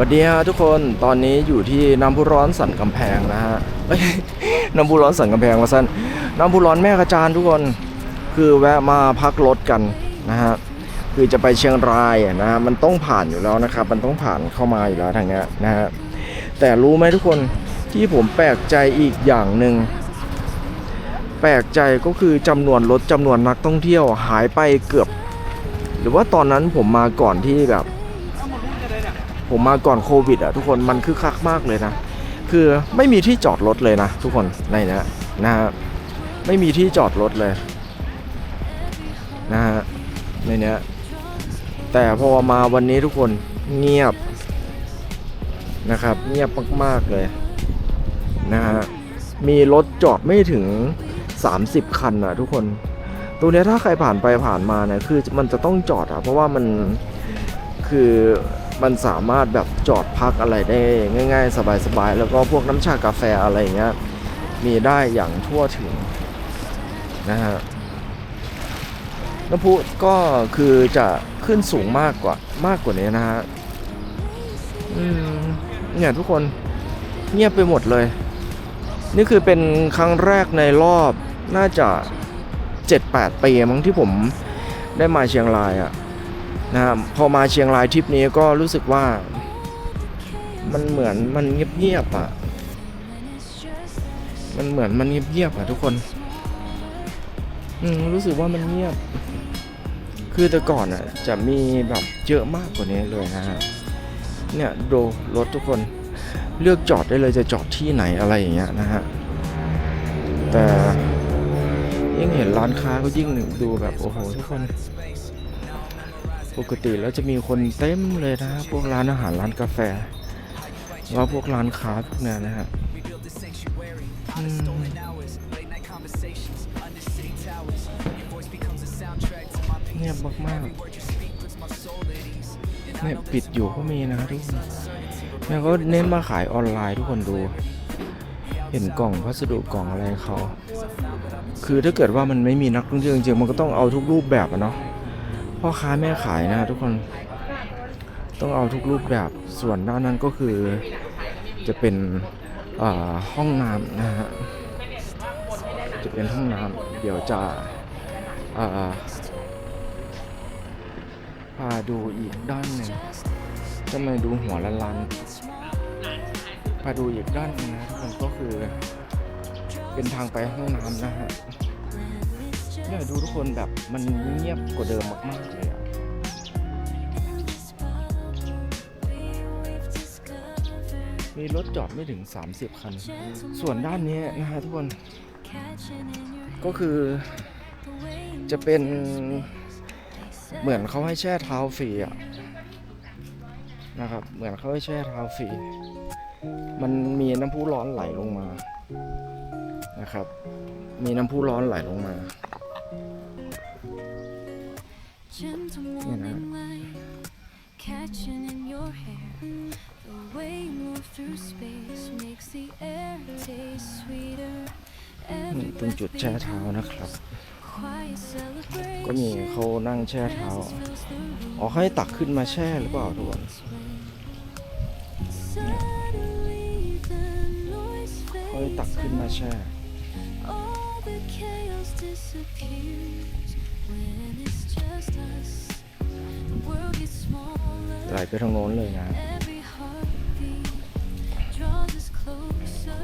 สวัสดีฮะทุกคนตอนนี้อยู่ที่น้ำพุร้อนสันกำแพงนะฮะน้ำพุร้อนสันกำแพงมาสั้นน้ำพุร้อนแม่กระจานทุกคนคือแวะมาพักรถกันนะฮะคือจะไปเชียงรายนะฮะมันต้องผ่านอยู่แล้วนะครับ มันต้องผ่านเข้ามาอยู่แล้วทางเนี้ยนะฮะแต่รู้ไหมทุกคนที่ผมแปลกใจอีกอย่างหนึ่งแปลกใจก็คือจำนวนรถจำนวนนักท่องเที่ยวหายไปเกือบ หรือว่าตอนนั้นผมมาก่อนที่แบบ ผมมาก่อนโควิดอะทุกคนมันคือคักมากเลยนะ คือไม่มีที่จอดรถเลยนะ ทุกคนในนี้นะฮะไม่มีที่จอดรถเลยนะฮะในนี้แต่พอมาวันนี้ทุกคนเงียบนะครับ เงียบมากๆเลยนะฮะมีรถจอดไม่ถึง 30 คันอะทุกคนตรงนี้ถ้าใครผ่านไปผ่านมาเนี่ยคือมันจะต้องจอดอะเพราะว่ามันคือ มันสามารถแบบจอดพักอะไรได้ง่าย ๆ สบายๆ แล้วก็พวกน้ำชากาแฟอะไรอย่างเงี้ยมีได้อย่างทั่วถึงนะฮะน้ำพุก็คือจะขึ้นสูงมากกว่ามากกว่านี้นะฮะอืมเนี่ยทุกคนเงียบไปหมดเลย นี่คือเป็นครั้งแรกในรอบน่าจะ 7-8ปีมั้งที่ผมได้มาเชียงรายอะ่ะ นะครับพอมาเชียงรายทริปนี้ก็รู้สึกว่า มันเหมือนมันเงียบๆอะ่ะ มันเหมือนมันเงียบๆอะทุกคนอืมรู้สึกว่ามันเงียบ คือแต่ก่อนอะ จะมีแบบเยอะมากกว่านี้เลยนะฮะเนี่ยดูรถทุกคนเลือกจอดได้เลยจะจอดที่ไหนอะไรอย่างเงี้ยนะฮะ แต่ยิ่งเห็นร้านค้าก็ยิ่งดูแบบ โอ้โหทุกคน ปกติแล้วจะมีคนเต็มเลยนะพวกร้านอาหารร้านกาแฟว่าพวกร้านค้าพวกนี้นะฮะเงียบมากๆเนี่ยปิดอยู่ก็มีนะทุกคนเนี่ยก็เน้นมาขายออนไลน์ทุกคนดู เห็นกล่องพัสดุกล่องอะไรเขา คือถ้าเกิดว่ามันไม่มีนักท่องเที่ยวจริงๆมันก็ต้องเอาทุกรูปแบบอะเนาะ พ่อค้าแม่ขายนะทุกคนต้องเอาทุกรูปแบบส่วนด้านนั้นก็คือจะเป็นห้องน้ำนะฮะจะเป็นห้องน้ำเดี๋ยวจะพาดูอีกด้านหนึ่งจะมาดูหัวละลันพาดูอีกด้านหนึงนะทุกคนก็คือเป็นทางไปห้องน้ำนะฮะ เนี่ยดูทุกคนแบบมันเงียบกว่าเดิมมากๆเลยอะมีรถจอดไม่ถึง 30 คัน ส่วนด้านนี้นะฮะทุกคน ก็คือจะเป็นเหมือนเขาให้แช่เท้าฟรีอะนะครับ เหมือนเขาให้แช่เท้าฟรี มันมีน้ำพุร้อนไหลลงมานะครับ มีน้ำพุร้อนไหลลงมา Gentleman in light, catching in your hair. The way you move through space makes the air taste sweeter. นี่ Every ตรง breath จุดแช่เท้านะครับ quiet celebration. ก็มีเขานั่งแช่เท้า Fills the room. อ๋อเขาให้ตักขึ้นมาแช่หรือเปล่าทุกคน Suddenly the noise เขาให้ fades ตักขึ้นมาแช่ All the chaos disappears when it's just us. The world gets smaller. ไหลไปทางโน้นเลยนะ Every heartbeat draws us closer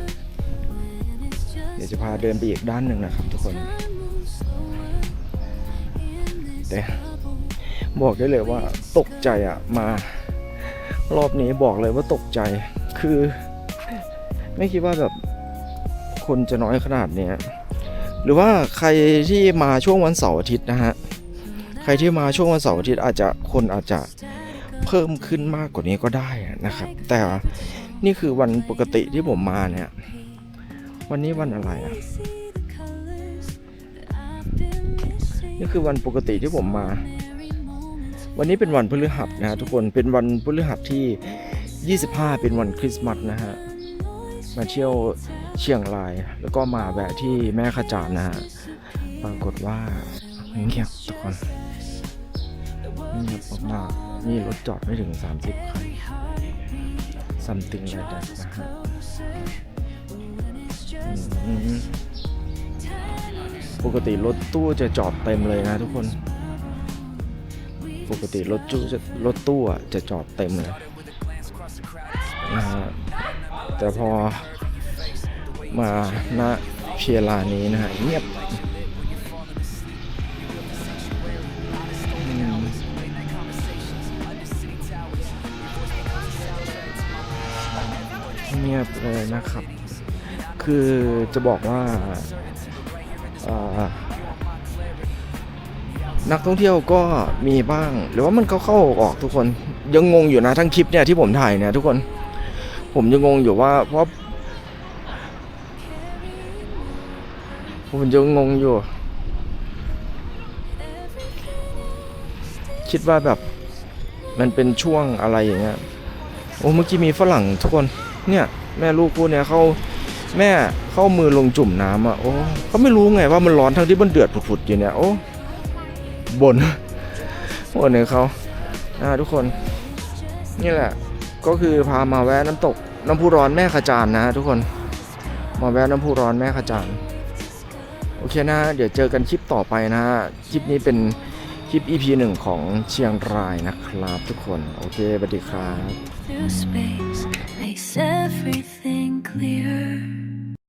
when it's เดี๋ยว just จะพาเดินไปอีกด้านหนึ่งนะครับทุกคน time moves slower in this แต่ bubble. บอกได้เลยว่าตกใจอะมารอบนี้บอกเลยว่าตกใจ คือ ไม่คิดว่าแบบคนจะน้อยขนาดเนี้ย หรือว่าใครที่มาช่วงวันเสาร์อาทิตย์นะฮะ ใครที่มาช่วงวันเสาร์อาทิตย์อาจจะคนอาจจะเพิ่มขึ้นมากกว่านี้ก็ได้นะครับ แต่นี่คือวันปกติที่ผมมาเนี่ย วันนี้วันอะไรอะนี่คือวันปกติที่ผมมา วันนี้เป็นวันพฤหัสนะฮะทุกคน เป็นวันพฤหัสที่ 25 เป็นวันคริสต์มาสนะฮะ มาเที่ยว เชียงราย แล้วก็มาแวะที่แม่ขจานนะฮะปรากฏว่าเงียบทุกคนเงียบมากๆนี่รถจอดไม่ถึง 30 คัน something like that นะฮะปกติรถตู้จะจอดเต็มเลยนะทุกคน ปกติรถตู้จะรถตู้จะจอดเต็มเลยนะฮะแต่พอ มาณเพียลานี้นะฮะเงียบเงียบเลยนะครับ คือจะบอกว่าานักท่องเที่ยวก็มีบ้าง หรือว่ามันเข้าเข้าออกทุกคน ยังงงอยู่นะทั้งคลิปเนี่ยที่ผมถ่ายเนี่ยทุกคน ผมยังงงอยู่ว่าเพราะ ผมยังงงอยู่ คิดว่าแบบมันเป็นช่วงอะไรอย่างเงี้ยโอ้เมื่อกี้มีฝรั่งทุกคนเนี่ยแม่ลูกคู่เนี่ยเขาแม่เข้ามือลงจุ่มน้ำอะโอ้เขาไม่รู้ไงว่ามันร้อนทั้งที่มันเดือดผุดๆอยู่เนี่ยโอ้บนบนให้เขาอ่าทุกคน นี่แหละ ก็คือพามาแวะน้ำตก น้ำพุร้อนแม่ขจานนะทุกคน มาแวะน้ำพุร้อนแม่ขจาน อเคนะเดี๋ยวเจอกันคลิปต่อไปนะฮะคลิปนี้เป็นคลิป EP หนึ่งของเชียงรายนะครับทุกคน โอเคสวัสดีครับ through space makes everything clear.